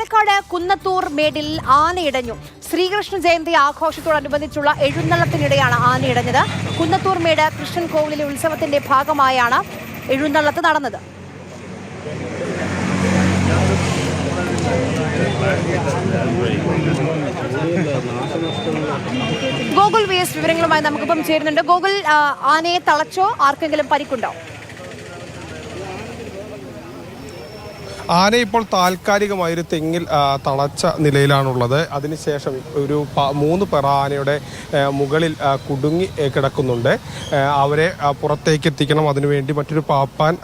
പാലക്കാട് കുന്നത്തൂർ മേടിൽ ആനയിടഞ്ഞു. ശ്രീകൃഷ്ണ ജയന്തി ആഘോഷത്തോടനുബന്ധിച്ചുള്ള എഴുന്നള്ളത്തിനിടെയാണ് ആനയിടഞ്ഞത്. കുന്നത്തൂർ മേട് കൃഷ്ണൻ കോവിലിലെ ഉത്സവത്തിന്റെ ഭാഗമായാണ് എഴുന്നള്ളത്ത് നടന്നത്. ഗോകുൽ വി എസ് വിവരങ്ങളുമായി നമുക്കിപ്പം ചേരുന്നുണ്ട്. ഗോകുൽ ആനയെ തളച്ചോ? ആർക്കെങ്കിലും പരിക്കുണ്ടോ? ആന ഇപ്പോൾ താൽക്കാലികമായി ഒരു തെങ്ങിൽ തളച്ച നിലയിലാണുള്ളത്. അതിനുശേഷം ഒരു മൂന്ന് പേർ ആനയുടെ മുകളിൽ കുടുങ്ങി കിടക്കുന്നുണ്ട്. അവരെ പുറത്തേക്ക് എത്തിക്കണം. അതിനുവേണ്ടി മറ്റൊരു പാപ്പാൻ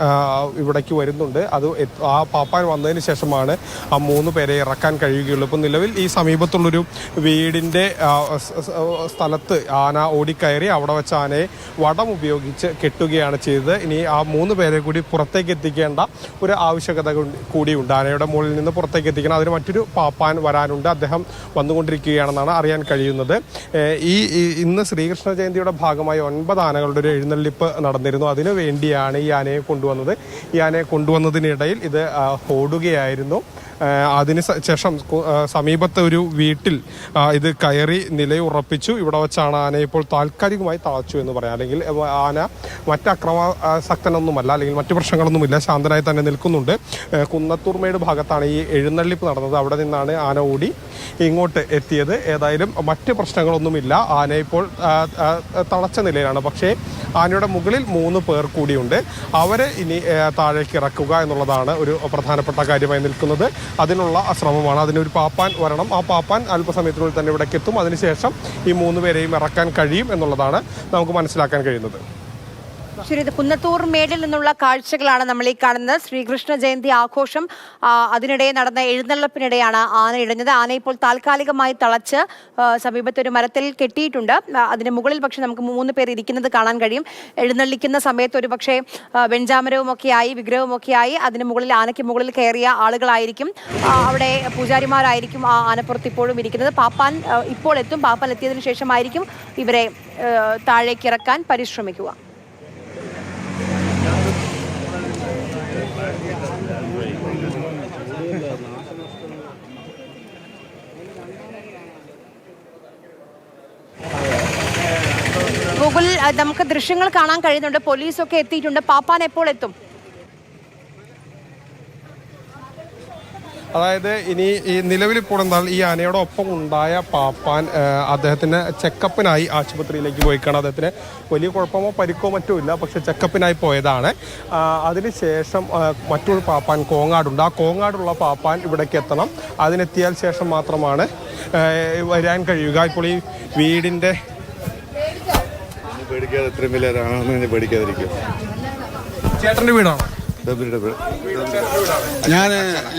ഇവിടേക്ക് വരുന്നുണ്ട്. അത് ആ പാപ്പാൻ വന്നതിന് ശേഷമാണ് ആ മൂന്ന് പേരെ ഇറക്കാൻ കഴിയുകയുള്ളൂ. ഇപ്പം നിലവിൽ ഈ സമീപത്തുള്ളൊരു വീടിന്റെ സ്ഥലത്ത് ആന ഓടിക്കയറി അവിടെ വെച്ച് ആനയെ വടം ഉപയോഗിച്ച് കെട്ടുകയാണ് ചെയ്തത്. ഇനി ആ മൂന്ന് പേരെ കൂടി പുറത്തേക്ക് എത്തിക്കേണ്ട ഒരു ആവശ്യകത കൂടിയുണ്ട് ആനയുടെ മുകളിൽ നിന്ന് പുറത്തേക്ക് എത്തിക്കണം. അതിന് മറ്റൊരു പാപ്പാൻ വരാനുണ്ട്. അദ്ദേഹം വന്നുകൊണ്ടിരിക്കുകയാണെന്നാണ് അറിയാൻ കഴിയുന്നത്. ഈ ഇന്ന് ശ്രീകൃഷ്ണ ജയന്തിയുടെ ഭാഗമായി ഒൻപത് ആനകളുടെ ഒരു എഴുന്നള്ളിപ്പ് നടന്നിരുന്നു. അതിനു വേണ്ടിയാണ് ഈ ആനയെ കൊണ്ടുവന്നത്. ഈ ആനയെ കൊണ്ടുവന്നതിനിടയിൽ ഇത് ഓടുകയായിരുന്നു. അതിന് ശേഷം സമീപത്തെ ഒരു വീട്ടിൽ ഇത് കയറി നിലയുറപ്പിച്ചു. ഇവിടെ വെച്ചാണ് ആന ഇപ്പോൾ താൽക്കാലികമായി തളച്ചു എന്ന് പറയാം. അല്ലെങ്കിൽ ആന മറ്റ് അക്രമാസക്തനൊന്നുമല്ല അല്ലെങ്കിൽ മറ്റു പ്രശ്നങ്ങളൊന്നുമില്ല ശാന്തനായി തന്നെ നിൽക്കുന്നുണ്ട്. കുന്നത്തൂർമേട് ഭാഗത്താണ് ഈ എഴുന്നള്ളിപ്പ് നടന്നത്. അവിടെ നിന്നാണ് ആന ഓടി ഇങ്ങോട്ട് എത്തിയത്. ഏതായാലും മറ്റ് പ്രശ്നങ്ങളൊന്നുമില്ല. ആന ഇപ്പോൾ തളച്ച നിലയിലാണ്. പക്ഷേ ആനയുടെ മുകളിൽ മൂന്ന് പേർ കൂടിയുണ്ട്. അവരെ ഇനി താഴേക്ക് ഇറക്കുക എന്നുള്ളതാണ് ഒരു പ്രധാനപ്പെട്ട കാര്യമായി നിൽക്കുന്നത്. അതിനുള്ള ശ്രമമാണ്. അതിനൊരു പാപ്പാൻ വരണം. ആ പാപ്പാൻ അല്പസമയത്തിനുള്ളിൽ തന്നെ ഇവിടേക്ക് എത്തും. അതിനുശേഷം ഈ മൂന്ന് പേരെയും ഇറക്കാൻ കഴിയും എന്നുള്ളതാണ് നമുക്ക് മനസ്സിലാക്കാൻ കഴിയുന്നത്. ശരി കുന്നത്തൂർ മേടിൽ നിന്നുള്ള കാഴ്ചകളാണ് നമ്മൾ ഈ കാണുന്നത്. ശ്രീകൃഷ്ണ ജയന്തി ആഘോഷം അതിനിടെ നടന്ന എഴുന്നള്ളപ്പിനിടെയാണ് ആന ഇടഞ്ഞത്. ആന ഇപ്പോൾ താൽക്കാലികമായി തളച്ച് സമീപത്തെ ഒരു മരത്തിൽ കെട്ടിയിട്ടുണ്ട്. അതിന് മുകളിൽ പക്ഷെ നമുക്ക് മൂന്ന് പേർ ഇരിക്കുന്നത് കാണാൻ കഴിയും. എഴുന്നള്ളിക്കുന്ന സമയത്ത് ഒരു പക്ഷേ വെഞ്ചാമരവും ഒക്കെയായി വിഗ്രഹവും ഒക്കെയായി അതിന് മുകളിൽ ആനയ്ക്ക് മുകളിൽ കയറിയ ആളുകളായിരിക്കും. അവിടെ പൂജാരിമാരായിരിക്കും ആ ആനപ്പുറത്ത് ഇപ്പോഴും ഇരിക്കുന്നത്. പാപ്പാൻ ഇപ്പോൾ എത്തും. പാപ്പാൻ എത്തിയതിനു ശേഷമായിരിക്കും ഇവരെ താഴേക്കിറക്കാൻ പരിശ്രമിക്കുക. ഗൂഗിൾ നമുക്ക് ദൃശ്യങ്ങൾ കാണാൻ കഴിയുന്നുണ്ട്. പോലീസൊക്കെ എത്തിയിട്ടുണ്ട്. പാപ്പാൻ എപ്പോൾ എത്തും? അതായത് ഇനി ഈ നിലവിൽ ഇപ്പോൾ എന്താണ് ഈ ആനയുടെ ഒപ്പം ഉണ്ടായ പാപ്പാൻ അദ്ദേഹത്തിന് ചെക്കപ്പിനായി ആശുപത്രിയിലേക്ക് പോയിക്കാണ്. അദ്ദേഹത്തിന് വലിയ കുഴപ്പമോ പരിക്കോ മറ്റോ ഇല്ല പക്ഷെ ചെക്കപ്പിനായി പോയതാണ്. അതിനുശേഷം മറ്റൊരു പാപ്പാൻ കോങ്ങാടുണ്ട്. ആ കോങ്ങാടുള്ള പാപ്പാൻ ഇവിടേക്ക് എത്തണം. അതിനെത്തിയാൽ ശേഷം മാത്രമാണ് വരാൻ കഴിയുക. ഇപ്പോൾ ഈ വീടിന്റെ പേടിക്കാതെ ഇത്രയും വലിയ പേടിക്കാതിരിക്കും ചേട്ടന്റെ വീടാണോ? ഞാൻ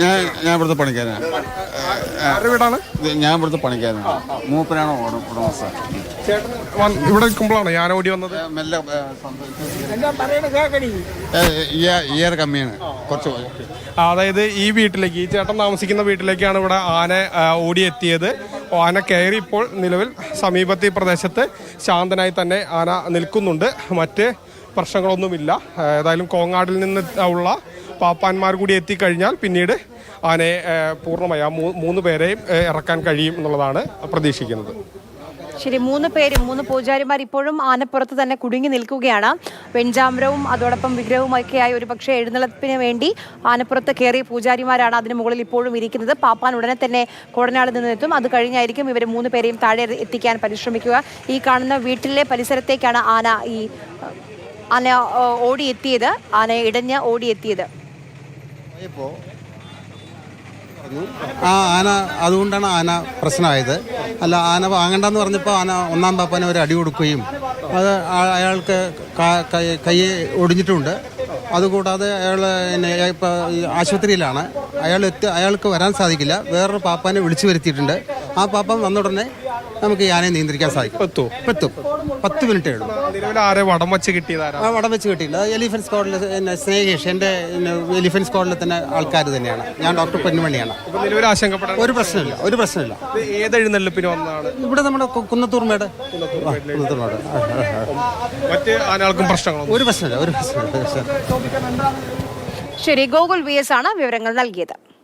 ഞാൻ ഞാൻ ഇവിടുത്തെ പണിക്കാനാണ് വീടാണ്? ഞാൻ ഇവിടുത്തെ പണിക്കാനാണ് മൂപ്പനാണ് ഉട- ഉടമസ്ഥ ചേട്ടൻ ഇവിടെ നിൽക്കുമ്പോഴാണ് ഞാൻ ഓടി വന്നത്? മെല്ലെ ഏറെ കമ്മിയാണ്. കുറച്ച് അതായത് ഈ വീട്ടിലേക്ക് ഈ ചേട്ടൻ താമസിക്കുന്ന വീട്ടിലേക്കാണ് ഇവിടെ ആന ഓടിയെത്തിയത്. ആന കയറി ഇപ്പോൾ നിലവിൽ സമീപത്തെ പ്രദേശത്ത് ശാന്തനായി തന്നെ ആന നിൽക്കുന്നുണ്ട്. മറ്റ് പ്രശ്നങ്ങളൊന്നുമില്ല ഏതായാലും കോങ്ങാടിൽ നിന്ന് ഉള്ള പാപ്പാന്മാർ കൂടി എത്തിക്കഴിഞ്ഞാൽ പിന്നീട് ആനയെ പൂർണമായി ആ മൂന്ന് പേരെയും ഇറക്കാൻ കഴിയും എന്നുള്ളതാണ് പ്രതീക്ഷിക്കുന്നത്. ശരി മൂന്ന് പേരും മൂന്ന് പൂജാരിമാർ ഇപ്പോഴും ആനപ്പുറത്ത് തന്നെ കുടുങ്ങി നിൽക്കുകയാണ്. വെഞ്ചാമരവും അതോടൊപ്പം വിഗ്രഹവും ഒക്കെയായി ഒരു പക്ഷേ എഴുന്നള്ളപ്പിന് വേണ്ടി ആനപ്പുറത്ത് കയറിയ പൂജാരിമാരാണ് അതിന് മുകളിൽ ഇപ്പോഴും ഇരിക്കുന്നത്. പാപ്പാൻ ഉടനെ തന്നെ കോടനാട് നിന്ന് എത്തും. അത് കഴിഞ്ഞായിരിക്കും ഇവർ മൂന്ന് പേരെയും താഴെ എത്തിക്കാൻ പരിശ്രമിക്കുക. ഈ കാണുന്ന വീട്ടിലെ പരിസരത്തേക്കാണ് ആന ഈ ആന ഓടിയെത്തിയത് ആന ഇടഞ്ഞ് ഓടിയെത്തിയത്. ആ ആന അതുകൊണ്ടാണ് ആന പ്രശ്നമായത്. അല്ല ആന വാങ്ങണ്ടെന്ന് പറഞ്ഞപ്പോൾ ആന ഒന്നാം പാപ്പനെ ഒരു അടി കൊടുക്കുകയും അത് അയാൾക്ക് കൈ- ഒടിഞ്ഞിട്ടുണ്ട്. അതുകൂടാതെ അയാൾ ഇപ്പോൾ ആശുപത്രിയിലാണ്. അയാൾ എത്തി അയാൾക്ക് വരാൻ സാധിക്കില്ല. വേറൊരു പാപ്പാനെ വിളിച്ചു വരുത്തിയിട്ടുണ്ട്. ആ പാപ്പം വന്ന ഉടനെ നമുക്ക് ഈ ആനയെ നിയന്ത്രിക്കാൻ സാധിക്കും. എത്തുമോ എത്തും. പത്ത് മിനിറ്റേ ഉള്ളൂ. നിലവിൽ ആരെ വടം വെച്ച് കിട്ടിയതാരാ? ആ വടം വെച്ച് കിട്ടിയില്ല. അത് എലിഫന്റ് സ്ക്വാഡിൽ പിന്നെ സ്നേഹേഷ് എന്റെ എലിഫൻസ് എലിഫന്റ് സ്ക്വാഡിൽ തന്നെ ആൾക്കാർ തന്നെയാണ്. ഞാൻ ഡോക്ടർ പൊന്നുമണിയാണ്. അപ്പൊ നിലവിൽ ആശങ്കപ്പെടാൻ ഒരു പ്രശ്നമില്ല. ഒരു പ്രശ്നമില്ല. ഇത് വന്നതാണ്? ഇവിടെ നമ്മുടെ കു- കുന്നത്തൂർമേട്. ആ, കുന്നത്തൂർമേട്. ആ, ആ, ആ. മറ്റ് ആനകൾക്കും പ്രശ്നങ്ങളൊന്നും ഒരു പ്രശ്നമില്ല ഒരു പ്രശ്നമില്ല ഒരു പ്രശ്നമില്ല. ശരി ഗോകുൽ വി എസ് ആണ് വിവരങ്ങൾ നൽകിയത്.